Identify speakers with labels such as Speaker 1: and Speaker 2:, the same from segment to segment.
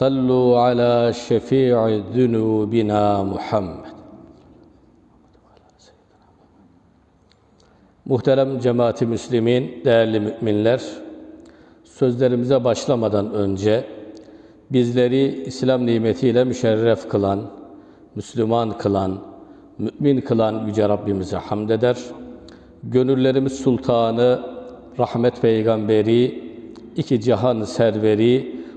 Speaker 1: صلوا على شفيع ذنوبنا محمد Muhterem cemaati Müslümin, değerli müminler, sözlerimize başlamadan önce bizleri İslam nimetiyle müşerref kılan, Müslüman kılan, mümin kılan Yüce Rabbimize hamd eder. Gönüllerimiz sultanı, rahmet peygamberi, iki cihan serveri,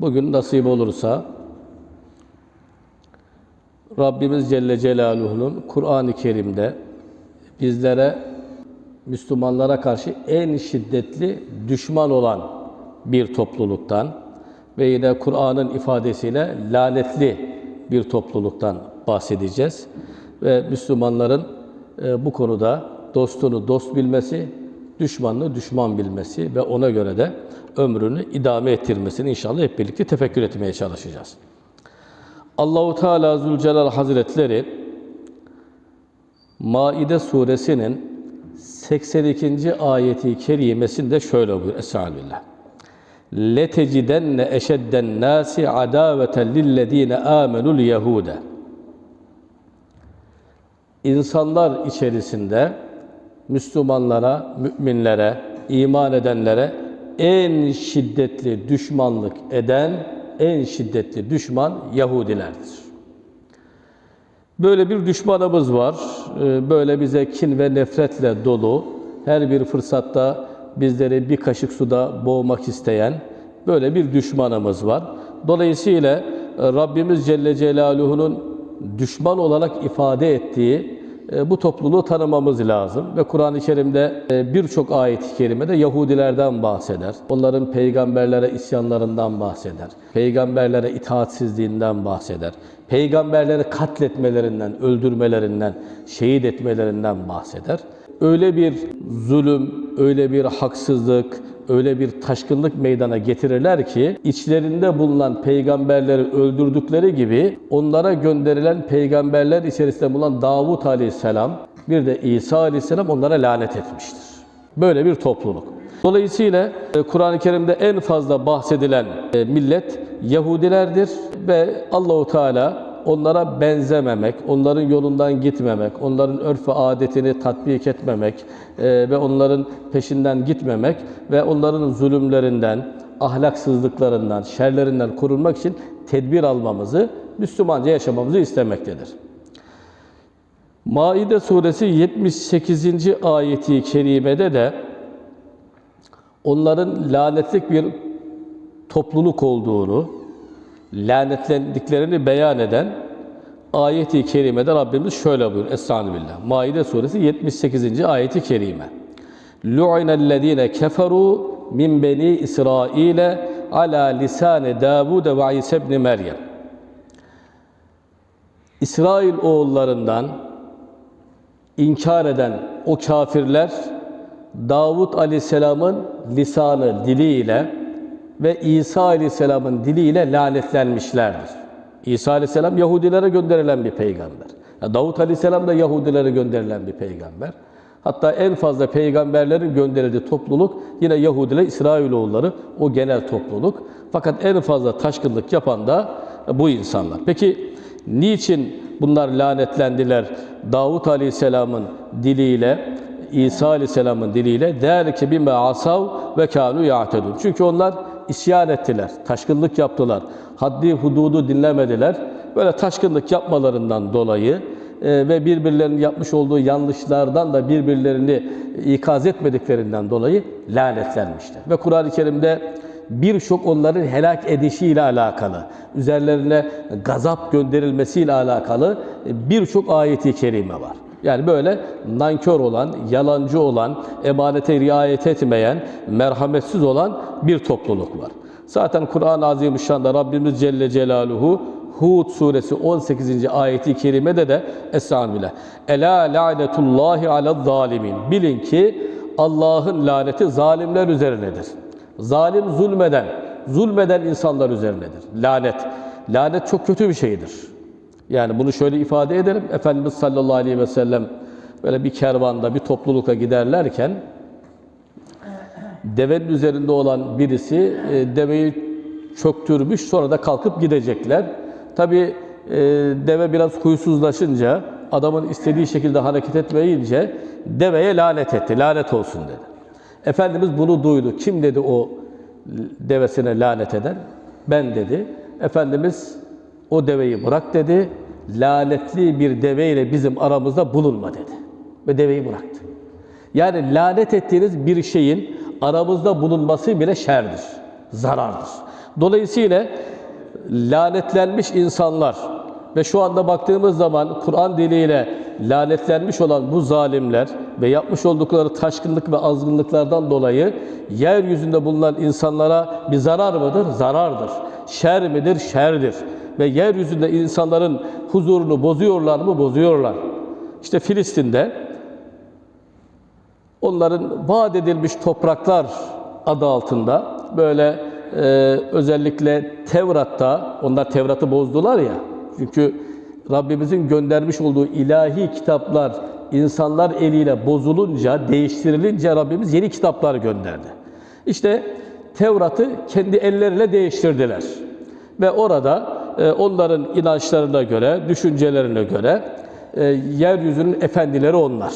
Speaker 1: bugün nasip olursa Rabbimiz Celle Celaluhu'nun Kur'an-ı Kerim'de bizlere Müslümanlara karşı en şiddetli düşman olan bir topluluktan ve yine Kur'an'ın ifadesiyle lanetli bir topluluktan bahsedeceğiz. Ve Müslümanların e, bu konuda dostunu dost bilmesi, düşmanını düşman bilmesi ve ona göre de ömrünü idame ettirmesini inşallah hep birlikte tefekkür etmeye çalışacağız. Allahu Teala Zülcelal Hazretleri Maide suresinin 82. ayeti kerimesinde şöyle buyuruyor. Estağfirullah. لَتَجِدَنَّ اَشَدَّ النَّاسِ عَدَاوَةً لِلَّذ۪ينَ آمَنُوا الْيَهُودَ İnsanlar içerisinde Müslümanlara, müminlere, iman edenlere en şiddetli düşmanlık eden en şiddetli düşman Yahudilerdir. Böyle bir düşmanımız var. Ee, böyle bize kin ve nefretle dolu, her bir fırsatta bizleri bir kaşık suda boğmak isteyen böyle bir düşmanımız var. Dolayısıyla e, Rabbimiz Celle Celaluhu'nun düşman olarak ifade ettiği bu topluluğu tanımamız lazım. Ve Kur'an-ı Kerim'de e, birçok ayet-i kerimede Yahudilerden bahseder. Onların peygamberlere isyanlarından bahseder. Peygamberlere itaatsizliğinden bahseder. Peygamberleri katletmelerinden, öldürmelerinden, şehit etmelerinden bahseder. Öyle bir zulüm, öyle bir haksızlık, öyle bir taşkınlık meydana getirirler ki içlerinde bulunan peygamberleri öldürdükleri gibi onlara gönderilen peygamberler içerisinde bulunan Davut Aleyhisselam bir de İsa Aleyhisselam onlara lanet etmiştir. Böyle bir topluluk. Dolayısıyla e, Kur'an-ı Kerim'de en fazla bahsedilen e, millet Yahudilerdir ve Allahu Teala onlara benzememek, onların yolundan gitmemek, onların örf ve adetini tatbik etmemek e, ve onların peşinden gitmemek ve onların zulümlerinden, ahlaksızlıklarından, şerlerinden korunmak için tedbir almamızı, Müslümanca yaşamamızı istemektedir. Maide suresi 78. ayeti kerimede de onların lanetlik bir topluluk olduğunu, lanetlendiklerini beyan eden ayeti kerimede Rabbimiz şöyle buyuruyor. Estağfirullah. Maide suresi 78. ayeti kerime. Lu'inellezine keferu min beni İsrail'e ala lisane Davud ve İsa ibn Meryem. İsrail oğullarından inkar eden o kafirler Davud Aleyhisselam'ın lisanı diliyle ve İsa Aleyhisselam'ın diliyle lanetlenmişlerdir. İsa Aleyhisselam Yahudilere gönderilen bir peygamber. Davut Aleyhisselam da Yahudilere gönderilen bir peygamber. Hatta en fazla peygamberlerin gönderildiği topluluk yine Yahudiler, İsrailoğulları o genel topluluk. Fakat en fazla taşkınlık yapan da bu insanlar. Peki niçin bunlar lanetlendiler? Davut Aleyhisselam'ın diliyle İsa Aleyhisselam'ın diliyle der ki bime asav ve kanu ya'tedun. Çünkü onlar isyan ettiler, taşkınlık yaptılar, haddi hududu dinlemediler. Böyle taşkınlık yapmalarından dolayı e, ve birbirlerinin yapmış olduğu yanlışlardan da birbirlerini ikaz etmediklerinden dolayı lanetlenmişler. Ve Kur'an-ı Kerim'de birçok onların helak edişiyle alakalı, üzerlerine gazap gönderilmesiyle alakalı birçok ayeti kerime var. Yani böyle nankör olan, yalancı olan, emanete riayet etmeyen, merhametsiz olan bir topluluk var. Zaten Kur'an-ı Azimüşşan'da Rabbimiz Celle Celaluhu Hud suresi 18. ayeti kerimede de Estağfirullah. Ela lanetullahi ala zalimin. Bilin ki Allah'ın laneti zalimler üzerinedir. Zalim zulmeden, zulmeden insanlar üzerinedir. Lanet. Lanet çok kötü bir şeydir. Yani bunu şöyle ifade edelim. Efendimiz sallallahu aleyhi ve sellem böyle bir kervanda, bir toplulukla giderlerken devenin üzerinde olan birisi e, deveyi çöktürmüş sonra da kalkıp gidecekler. Tabi deve biraz huysuzlaşınca adamın istediği şekilde hareket etmeyince deveye lanet etti. Lanet olsun dedi. Efendimiz bunu duydu. Kim dedi o devesine lanet eden? Ben dedi. Efendimiz o deveyi bırak dedi. Lanetli bir deveyle bizim aramızda bulunma dedi. Ve deveyi bıraktı. Yani lanet ettiğiniz bir şeyin aramızda bulunması bile şerdir, zarardır. Dolayısıyla lanetlenmiş insanlar ve şu anda baktığımız zaman Kur'an diliyle lanetlenmiş olan bu zalimler ve yapmış oldukları taşkınlık ve azgınlıklardan dolayı yeryüzünde bulunan insanlara bir zarar mıdır? Zarardır. Şer midir? Şerdir. Ve yeryüzünde insanların huzurunu bozuyorlar mı? Bozuyorlar. İşte Filistin'de onların vaat edilmiş topraklar adı altında böyle e, özellikle Tevrat'ta, onlar Tevrat'ı bozdular ya, çünkü Rabbimizin göndermiş olduğu ilahi kitaplar insanlar eliyle bozulunca, değiştirilince Rabbimiz yeni kitaplar gönderdi. İşte Tevrat'ı kendi elleriyle değiştirdiler. Ve orada e, onların inançlarına göre, düşüncelerine göre e, yeryüzünün efendileri onlar.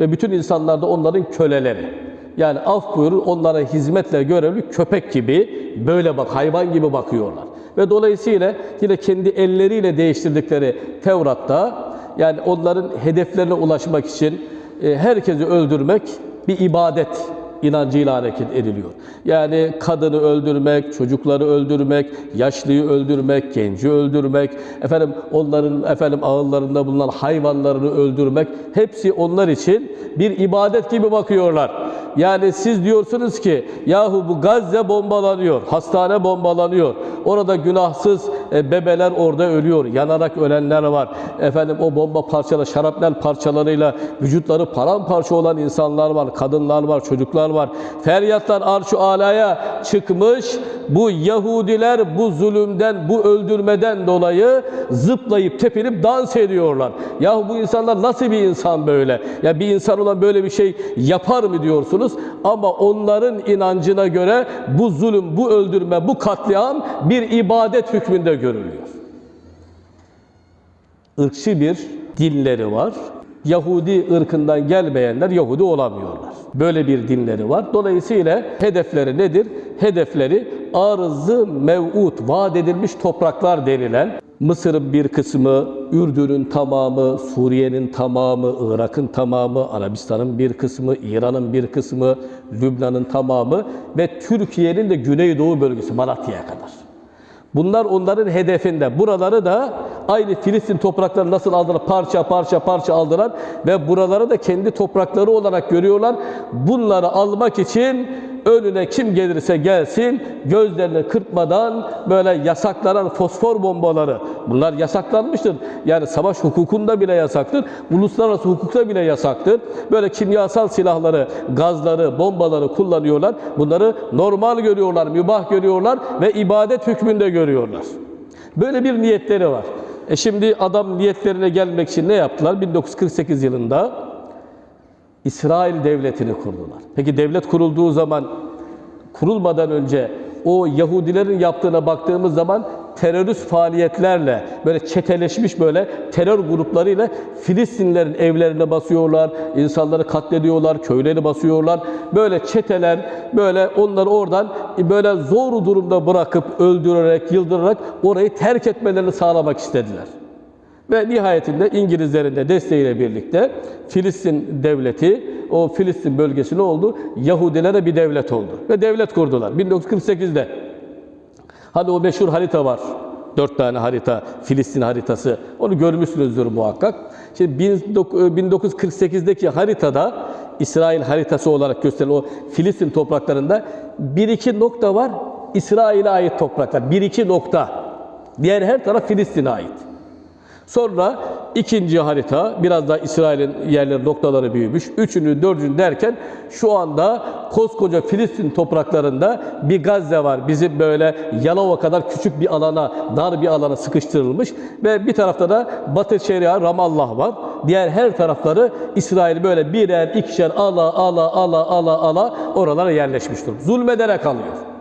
Speaker 1: Ve bütün insanlar da onların köleleri. Yani af buyurun onlara hizmetle görevli köpek gibi böyle bak hayvan gibi bakıyorlar. Ve dolayısıyla yine kendi elleriyle değiştirdikleri Tevrat'ta yani onların hedeflerine ulaşmak için e, herkesi öldürmek bir ibadet inancıyla hareket ediliyor. Yani kadını öldürmek, çocukları öldürmek, yaşlıyı öldürmek, genci öldürmek, efendim onların efendim ağıllarında bulunan hayvanlarını öldürmek hepsi onlar için bir ibadet gibi bakıyorlar. Yani siz diyorsunuz ki yahu bu Gazze bombalanıyor, hastane bombalanıyor. Orada günahsız e, bebeler orada ölüyor, yanarak ölenler var. Efendim o bomba parçaları, şarapnel parçalarıyla vücutları paramparça olan insanlar var, kadınlar var, çocuklar var. Feryatlar arş-ı alaya çıkmış. Bu Yahudiler bu zulümden, bu öldürmeden dolayı zıplayıp tepinip dans ediyorlar. Yahu bu insanlar nasıl bir insan böyle? Ya bir insan olan böyle bir şey yapar mı diyorsunuz? Ama onların inancına göre bu zulüm, bu öldürme, bu katliam bir ibadet hükmünde görülüyor. Irkçı bir dinleri var. Yahudi ırkından gelmeyenler Yahudi olamıyorlar. Böyle bir dinleri var. Dolayısıyla hedefleri nedir? Hedefleri arzı mev'ut, vaat edilmiş topraklar denilen Mısır'ın bir kısmı, Ürdün'ün tamamı, Suriye'nin tamamı, Irak'ın tamamı, Arabistan'ın bir kısmı, İran'ın bir kısmı, Lübnan'ın tamamı ve Türkiye'nin de Güneydoğu bölgesi Malatya'ya kadar. Bunlar onların hedefinde. Buraları da aynı Filistin toprakları nasıl aldılar? Parça parça parça aldılar ve buraları da kendi toprakları olarak görüyorlar. Bunları almak için önüne kim gelirse gelsin gözlerini kırpmadan böyle yasaklanan fosfor bombaları bunlar yasaklanmıştır. Yani savaş hukukunda bile yasaktır. Uluslararası hukukta bile yasaktır. Böyle kimyasal silahları, gazları, bombaları kullanıyorlar. Bunları normal görüyorlar, mübah görüyorlar ve ibadet hükmünde görüyorlar. Böyle bir niyetleri var. E şimdi adam niyetlerine gelmek için ne yaptılar? 1948 yılında İsrail devletini kurdular. Peki devlet kurulduğu zaman kurulmadan önce o Yahudilerin yaptığına baktığımız zaman terörist faaliyetlerle böyle çeteleşmiş böyle terör gruplarıyla Filistinlerin evlerine basıyorlar, insanları katlediyorlar, köyleri basıyorlar. Böyle çeteler böyle onları oradan böyle zor durumda bırakıp öldürerek, yıldırarak orayı terk etmelerini sağlamak istediler. Ve nihayetinde İngilizlerin de desteğiyle birlikte Filistin devleti, o Filistin bölgesi ne oldu? Yahudilere bir devlet oldu. Ve devlet kurdular 1948'de. Hani o meşhur harita var. Dört tane harita, Filistin haritası. Onu görmüşsünüzdür muhakkak. Şimdi 1948'deki haritada, İsrail haritası olarak gösterilen o Filistin topraklarında bir iki nokta var. İsrail'e ait topraklar. Bir iki nokta. Diğer her taraf Filistin'e ait. Sonra ikinci harita, biraz daha İsrail'in yerleri, noktaları büyümüş. Üçüncü, dördüncü derken şu anda koskoca Filistin topraklarında bir Gazze var. Bizim böyle Yalova kadar küçük bir alana, dar bir alana sıkıştırılmış. Ve bir tarafta da Batı Şeria, Ramallah var. Diğer her tarafları İsrail böyle birer, ikişer ala, ala, ala, ala, ala oralara yerleşmiştir. Zulmederek alıyor.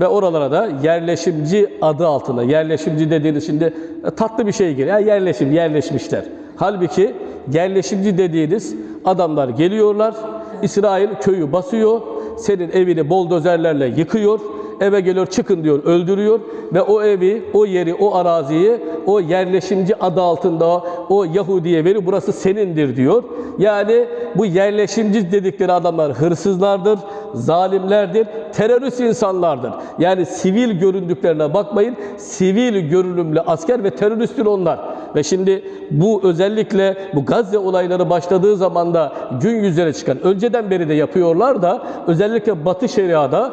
Speaker 1: Ve oralara da yerleşimci adı altında, yerleşimci dediğiniz şimdi e, tatlı bir şey geliyor. Ya yerleşim, yerleşmişler. Halbuki yerleşimci dediğiniz adamlar geliyorlar, İsrail köyü basıyor, senin evini boldozerlerle yıkıyor, eve geliyor çıkın diyor öldürüyor ve o evi, o yeri, o araziyi o yerleşimci adı altında o Yahudi'ye veriyor. Burası senindir diyor. Yani bu yerleşimci dedikleri adamlar hırsızlardır, zalimlerdir, terörist insanlardır. Yani sivil göründüklerine bakmayın. Sivil görünümlü asker ve teröristtir onlar. Ve şimdi bu özellikle bu Gazze olayları başladığı zaman da gün yüzüne çıkan, önceden beri de yapıyorlar da özellikle Batı Şeria'da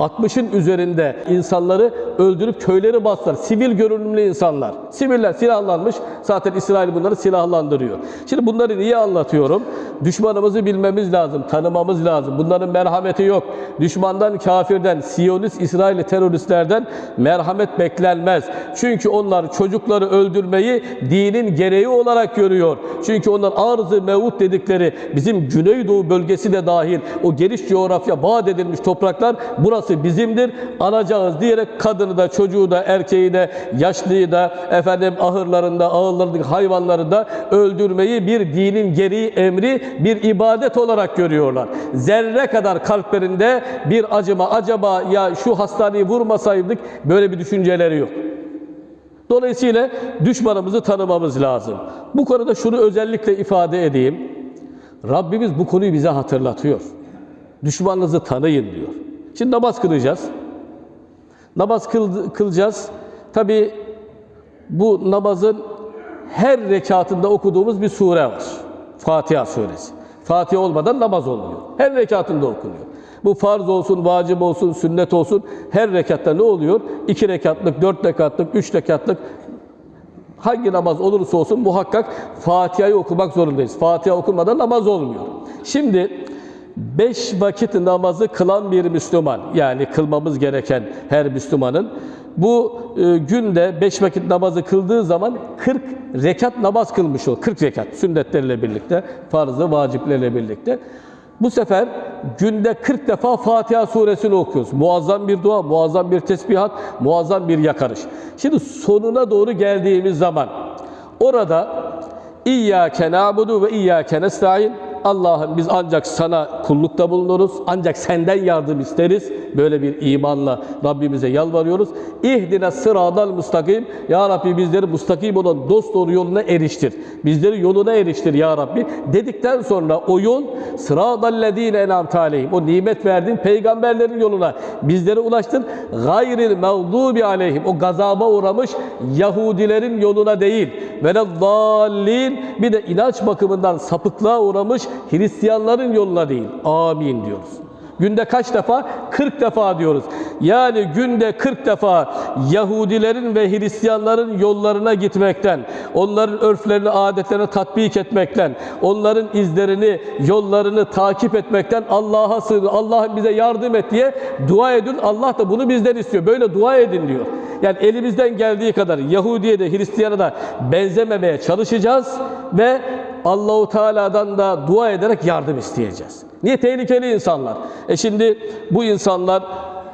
Speaker 1: 60'ın üzerinde insanları öldürüp köyleri bastılar. Sivil görünümlü insanlar. Siviller silahlanmış. Zaten İsrail bunları silahlandırıyor. Şimdi bunları niye anlatıyorum? Düşmanımızı bilmemiz lazım, tanımamız lazım. Bunların merhameti yok. Düşmandan, kafirden, Siyonist, İsrailli teröristlerden merhamet beklenmez. Çünkü onlar çocukları öldürmeyi dinin gereği olarak görüyor. Çünkü onlar arz-ı mevut dedikleri bizim Güneydoğu bölgesi de dahil o geniş coğrafya vaat edilmiş topraklar burası bizimdir. Alacağız diyerek kadını da çocuğu da erkeği de yaşlıyı da efendim ahırlarında ağırlarındaki hayvanları da öldürmeyi bir dinin gereği emri bir ibadet olarak görüyorlar. Zerre kadar kalplerinde bir acıma acaba ya şu hastaneyi vurmasaydık böyle bir düşünceleri yok. Dolayısıyla düşmanımızı tanımamız lazım. Bu konuda şunu özellikle ifade edeyim. Rabbimiz bu konuyu bize hatırlatıyor. Düşmanınızı tanıyın diyor. Şimdi namaz kılacağız. Namaz kıl, kılacağız. Tabi bu namazın her rekatında okuduğumuz bir sure var. Fatiha suresi. Fatiha olmadan namaz olmuyor. Her rekatında okunuyor. Bu farz olsun, vacip olsun, sünnet olsun her rekatta ne oluyor? İki rekatlık, dört rekatlık, üç rekatlık hangi namaz olursa olsun muhakkak Fatiha'yı okumak zorundayız. Fatiha okunmadan namaz olmuyor. Şimdi beş vakit namazı kılan bir Müslüman, yani kılmamız gereken her Müslümanın bu e, günde beş vakit namazı kıldığı zaman 40 rekat namaz kılmış olur. 40 rekat sünnetleriyle birlikte, farzı, vaciplerle birlikte. Bu sefer günde 40 defa Fatiha suresini okuyoruz. Muazzam bir dua, muazzam bir tesbihat, muazzam bir yakarış. Şimdi sonuna doğru geldiğimiz zaman orada İyyâke nâbudu ve İyyâke nestaîn Allah'ım biz ancak sana kullukta bulunuruz. Ancak senden yardım isteriz. Böyle bir imanla Rabbimize yalvarıyoruz. İhdine sıradal mustakim. Ya Rabbi bizleri mustakim olan dost doğru yoluna eriştir. Bizleri yoluna eriştir ya Rabbi. Dedikten sonra o yol sıradallezine enamte aleyhim. O nimet verdiğin peygamberlerin yoluna bizleri ulaştır. Gayril mağdubi aleyhim. O gazaba uğramış Yahudilerin yoluna değil. Ve dallin bir de inanç bakımından sapıklığa uğramış Hristiyanların yoluna değil. Amin diyoruz. Günde kaç defa? 40 defa diyoruz. Yani günde 40 defa Yahudilerin ve Hristiyanların yollarına gitmekten, onların örflerini, adetlerini tatbik etmekten, onların izlerini, yollarını takip etmekten Allah'a sığın, Allah bize yardım et diye dua edin. Allah da bunu bizden istiyor. Böyle dua edin diyor. Yani elimizden geldiği kadar Yahudi'ye de Hristiyan'a da benzememeye çalışacağız ve Allahu Teala'dan da dua ederek yardım isteyeceğiz. Niye tehlikeli insanlar? E şimdi bu insanlar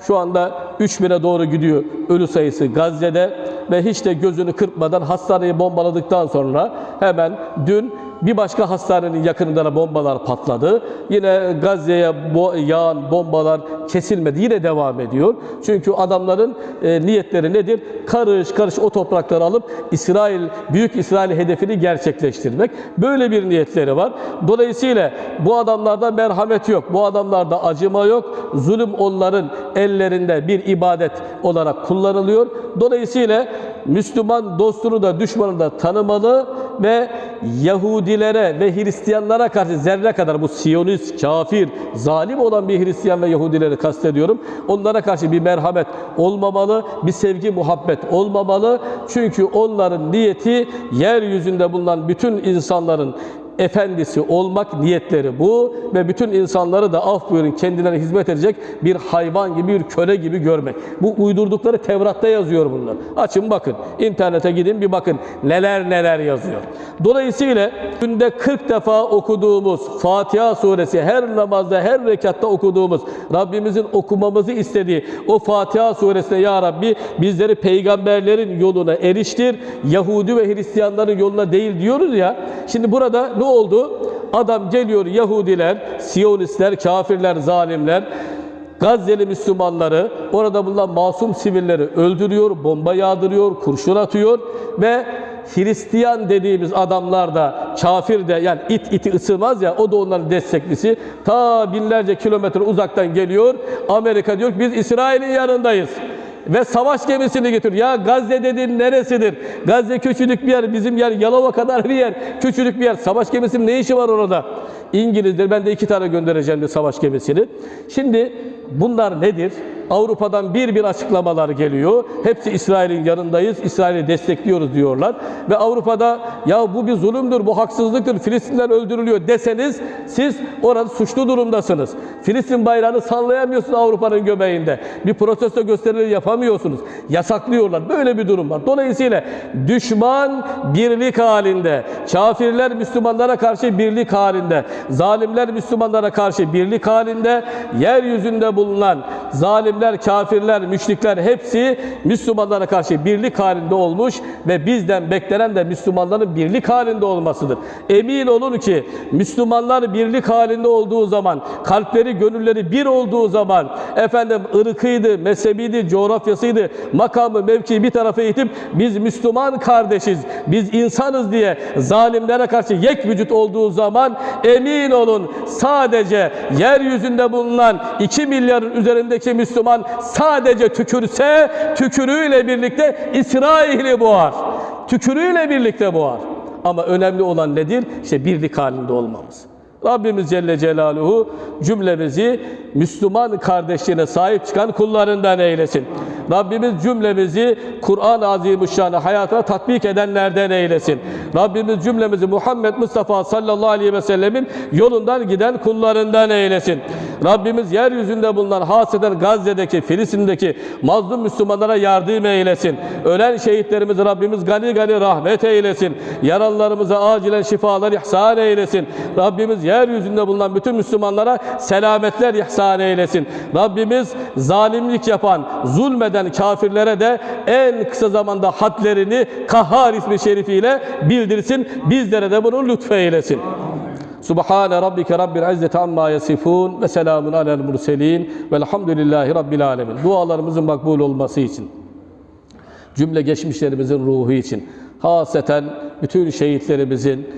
Speaker 1: Şu anda 3000'e doğru gidiyor ölü sayısı Gazze'de ve hiç de gözünü kırpmadan hastaneyi bombaladıktan sonra hemen dün bir başka hastanenin yakınında da bombalar patladı. Yine Gazze'ye bo- yağan bombalar kesilmedi. Yine devam ediyor. Çünkü adamların e, niyetleri nedir? Karış karış o toprakları alıp İsrail, Büyük İsrail hedefini gerçekleştirmek. Böyle bir niyetleri var. Dolayısıyla bu adamlarda merhamet yok. Bu adamlarda acıma yok. Zulüm onların ellerinde bir ibadet olarak kullanılıyor. Dolayısıyla Müslüman dostunu da düşmanını da tanımalı ve Yahudilere ve Hristiyanlara karşı zerre kadar bu Siyonist, kafir, zalim olan bir Hristiyan ve Yahudileri kastediyorum. Onlara karşı bir merhamet olmamalı, bir sevgi, muhabbet olmamalı. Çünkü onların niyeti yeryüzünde bulunan bütün insanların efendisi olmak niyetleri bu ve bütün insanları da af buyurun kendilerine hizmet edecek bir hayvan gibi bir köle gibi görmek. Bu uydurdukları Tevrat'ta yazıyor bunlar. Açın bakın. internete gidin bir bakın neler neler yazıyor. Dolayısıyla günde 40 defa okuduğumuz Fatiha suresi her namazda her rekatta okuduğumuz Rabbimizin okumamızı istediği o Fatiha suresine ya Rabbi bizleri peygamberlerin yoluna eriştir. Yahudi ve Hristiyanların yoluna değil diyoruz ya. Şimdi burada ne oldu? Adam geliyor Yahudiler, Siyonistler, kafirler, zalimler Gazze'li Müslümanları, orada bulunan masum sivilleri öldürüyor, bomba yağdırıyor, kurşun atıyor ve Hristiyan dediğimiz adamlar da kafir de yani it iti ısırmaz ya o da onların desteklisi. Ta binlerce kilometre uzaktan geliyor. Amerika diyor ki biz İsrail'in yanındayız ve savaş gemisini getir. Ya Gazze dediğin neresidir? Gazze küçücük bir yer, bizim yer Yalova kadar bir yer, küçücük bir yer. Savaş gemisinin ne işi var orada? İngilizler, ben de iki tane göndereceğim bir savaş gemisini. Şimdi bunlar nedir? Avrupa'dan bir bir açıklamalar geliyor. Hepsi İsrail'in yanındayız, İsrail'i destekliyoruz diyorlar. Ve Avrupa'da ya bu bir zulümdür, bu haksızlıktır, Filistinler öldürülüyor deseniz siz orada suçlu durumdasınız. Filistin bayrağını sallayamıyorsunuz Avrupa'nın göbeğinde. Bir protesto gösterileri yapamıyorsunuz. Yasaklıyorlar. Böyle bir durum var. Dolayısıyla düşman birlik halinde, kafirler Müslümanlara karşı birlik halinde, zalimler Müslümanlara karşı birlik halinde, yeryüzünde bulunan zalimler, kafirler, müşrikler hepsi Müslümanlara karşı birlik halinde olmuş ve bizden beklenen de Müslümanların birlik halinde olmasıdır. Emin olun ki Müslümanlar birlik halinde olduğu zaman, kalpleri, gönülleri bir olduğu zaman, efendim ırkıydı, mezhebiydi, coğrafyasıydı, makamı, mevkii bir tarafa itip biz Müslüman kardeşiz, biz insanız diye zalimlere karşı yek vücut olduğu zaman emin olun sadece yeryüzünde bulunan 2 milyarın üzerindeki Müslüman sadece tükürse tükürüğüyle birlikte İsrail'i boğar. Tükürüğüyle birlikte boğar. Ama önemli olan nedir? İşte birlik halinde olmamız. Rabbimiz Celle Celaluhu cümlemizi Müslüman kardeşliğine sahip çıkan kullarından eylesin. Rabbimiz cümlemizi Kur'an-ı Azimüşşan'ı hayatına tatbik edenlerden eylesin. Rabbimiz cümlemizi Muhammed Mustafa sallallahu aleyhi ve sellemin yolundan giden kullarından eylesin. Rabbimiz yeryüzünde bulunan haseden Gazze'deki, Filistin'deki mazlum Müslümanlara yardım eylesin. Ölen şehitlerimizi Rabbimiz gani gani rahmet eylesin. Yaralılarımıza acilen şifalar ihsan eylesin. Rabbimiz yeryüzünde bulunan bütün Müslümanlara selametler ihsan eylesin. Rabbimiz zalimlik yapan, zulmeden kafirlere de en kısa zamanda hadlerini Kahhar ismi şerifiyle bildirsin. Bizlere de bunu lütfeylesin. Subhane rabbike rabbil izzeti amma yasifun ve selamun alel murselin velhamdülillahi rabbil alemin. Dualarımızın makbul olması için, cümle geçmişlerimizin ruhu için, haseten bütün şehitlerimizin,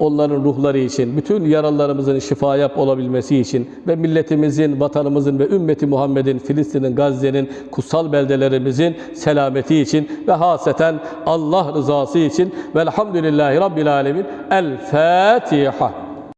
Speaker 1: onların ruhları için, bütün yaralılarımızın şifa yap olabilmesi için ve milletimizin, vatanımızın ve ümmeti Muhammed'in, Filistin'in, Gazze'nin, kutsal beldelerimizin selameti için ve haseten Allah rızası için velhamdülillahi Rabbil Alemin. El Fatiha.